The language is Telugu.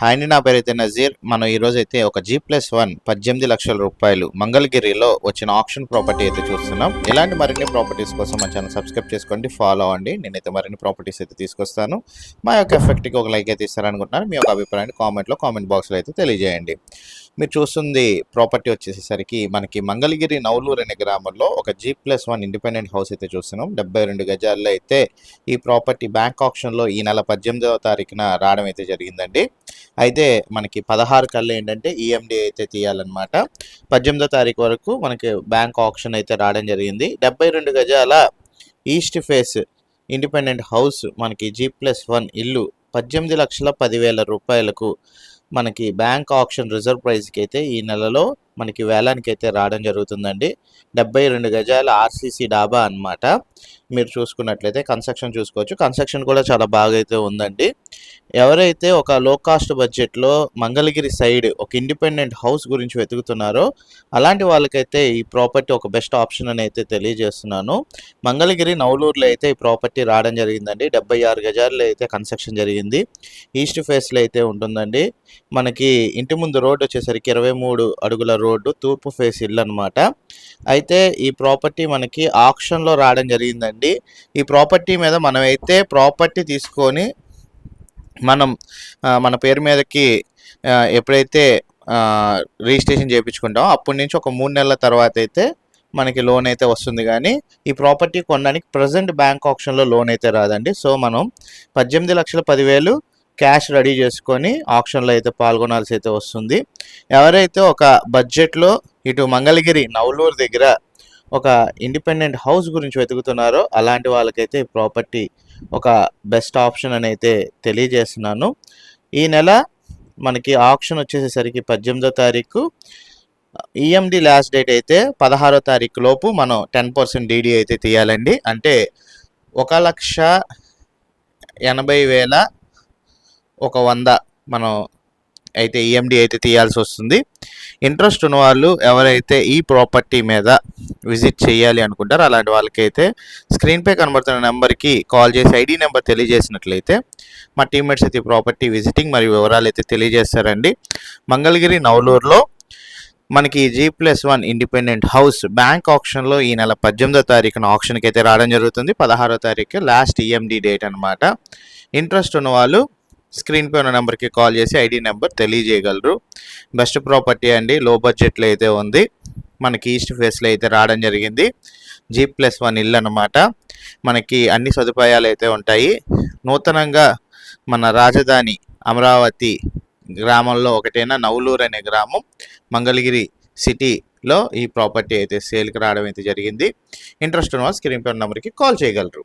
హాయ్ అండి నా పేరు అయితే నజీర్. మనం ఈరోజు అయితే ఒక జీ ప్లస్ వన్ పద్దెనిమిది లక్షల రూపాయలు మంగళగిరిలో వచ్చిన ఆప్షన్ ప్రాపర్టీ అయితే చూస్తున్నాం. ఇలాంటి మరిన్ని ప్రాపర్టీస్ కోసం మా ఛానల్ సబ్స్క్రైబ్ చేసుకోండి ఫాలో అవ్వండి. నేనైతే మరిన్ని ప్రాపర్టీస్ అయితే తీసుకొస్తాను. మా యొక్క ఎఫెక్ట్కి ఒక లైక్ అయితే ఇస్తారనుకుంటున్నాను. మీ యొక్క అభిప్రాయాన్ని కామెంట్లో కామెంట్ బాక్స్లో అయితే తెలియజేయండి. మీరు చూస్తుంది ప్రాపర్టీ వచ్చేసరికి మనకి మంగళగిరి నవలూరు అనే గ్రామంలో ఒక G plus one independent house అయితే చూస్తున్నాం. డెబ్బై రెండు గజాల్లో అయితే ఈ ప్రాపర్టీ బ్యాంక్ ఆప్షన్లో ఈ నెల పద్దెనిమిదవ తారీఖున రావడం అయితే జరిగిందండి. అయితే మనకి పదహారు కల్లా ఏంటంటే ఈఎండి అయితే తీయాలన్నమాట. పద్దెనిమిదో తారీఖు వరకు మనకి బ్యాంక్ ఆప్షన్ అయితే రావడం జరిగింది. డెబ్బై రెండు గజాల ఈస్ట్ ఫేస్ ఇండిపెండెంట్ హౌస్ మనకి జీ ప్లస్ వన్ ఇల్లు పద్దెనిమిది లక్షల పదివేల రూపాయలకు మనకి బ్యాంక్ ఆప్షన్ రిజర్వ్ ప్రైస్కి అయితే ఈ నెలలో మనకి వేలానికి అయితే రావడం జరుగుతుందండి. డెబ్బై రెండు గజాల ఆర్సీసీ డాబా అన్నమాట. మీరు చూసుకున్నట్లయితే కన్స్ట్రక్షన్ చూసుకోవచ్చు. కన్స్ట్రక్షన్ కూడా చాలా బాగా అయితే ఉందండి. ఎవరైతే ఒక లో కాస్ట్ బడ్జెట్లో మంగళగిరి సైడ్ ఒక ఇండిపెండెంట్ హౌస్ గురించి వెతుకుతున్నారో అలాంటి వాళ్ళకైతే ఈ ప్రాపర్టీ ఒక బెస్ట్ ఆప్షన్ అని అయితే తెలియజేస్తున్నాను. మంగళగిరి నవలూరులో అయితే ఈ ప్రాపర్టీ రావడం జరిగిందండి. డెబ్బై ఆరు గజాల్లో అయితే కన్స్ట్రక్షన్ జరిగింది. ఈస్ట్ ఫేస్లో అయితే ఉంటుందండి. మనకి ఇంటి ముందు రోడ్డు వచ్చేసరికి ఇరవై మూడు అడుగుల రోడ్డు తూర్పు ఫేస్ ఇల్లు అనమాట అయితే ఈ ప్రాపర్టీ మనకి ఆప్షన్లో రావడం జరిగిందండి. అండి ఈ ప్రాపర్టీ మీద మనమైతే ప్రాపర్టీ తీసుకొని మనం మన పేరు మీదకి ఎప్పుడైతే రిజిస్ట్రేషన్ చేయించుకుంటామో అప్పటి నుంచి ఒక మూడు నెలల తర్వాత అయితే మనకి లోన్ అయితే వస్తుంది. కానీ ఈ ప్రాపర్టీ కొనడానికి ప్రజెంట్ బ్యాంక్ ఆప్షన్లో లోన్ అయితే రాదండి. సో మనం పద్దెనిమిది లక్షల పదివేలు క్యాష్ రెడీ చేసుకొని ఆప్షన్లో అయితే పాల్గొనాల్సి అయితే వస్తుంది. ఎవరైతే ఒక బడ్జెట్లో ఇటు మంగళగిరి నవలూరు దగ్గర ఒక ఇండిపెండెంట్ హౌస్ గురించి వెతుకుతున్నారో అలాంటి వాళ్ళకైతే ప్రాపర్టీ ఒక బెస్ట్ ఆప్షన్ అని అయితే తెలియజేస్తున్నాను. ఈ నెల మనకి ఆప్షన్ వచ్చేసేసరికి పద్దెనిమిదో తారీఖు. ఈఎండి లాస్ట్ డేట్ అయితే పదహారో తారీఖు లోపు మనం టెన్ పర్సెంట్ డీడీ అయితే తీయాలండి. అంటే ఒక లక్ష ఎనభై వేల ఒక వంద మనం అయితే ఈఎండి అయితే తీయాల్సి వస్తుంది. ఇంట్రెస్ట్ ఉన్న వాళ్ళు ఎవరైతే ఈ ప్రాపర్టీ మీద విజిట్ చేయాలి అనుకుంటారో అలాంటి వాళ్ళకైతే స్క్రీన్పై కనబడుతున్న నెంబర్కి కాల్ చేసి ఐడి నెంబర్ తెలియజేసినట్లయితే మా టీమ్మేట్స్ అయితే ఈ ప్రాపర్టీ విజిటింగ్ మరియు వివరాలు అయితే తెలియజేస్తారండి. మంగళగిరి నవలూరులో మనకి G plus one independent house bank ఆప్షన్లో ఈ నెల పద్దెనిమిదో తారీఖున ఆప్షన్కి అయితే రావడం జరుగుతుంది. పదహారో తారీఖు లాస్ట్ ఈఎండి డేట్ అనమాట ఇంట్రెస్ట్ ఉన్న వాళ్ళు స్క్రీన్ పై ఉన్న నెంబర్కి కాల్ చేసి ఐడి నెంబర్ తెలియజేయగలరు. బెస్ట్ ప్రాపర్టీ అండి. లో బడ్జెట్లో అయితే ఉంది. మనకి ఈస్ట్ ఫేస్లో అయితే రావడం జరిగింది. జీ ప్లస్ వన్ ఇల్లు అనమాట మనకి అన్ని సదుపాయాలు అయితే ఉంటాయి. నూతనంగా మన రాజధాని అమరావతి గ్రామంలో ఒకటైన నవలూరు అనే గ్రామం మంగళగిరి సిటీలో ఈ ప్రాపర్టీ అయితే సేల్కి రావడం అయితే జరిగింది. ఇంట్రెస్ట్ ఉన్న స్క్రీన్ పై నెంబర్కి కాల్ చేయగలరు.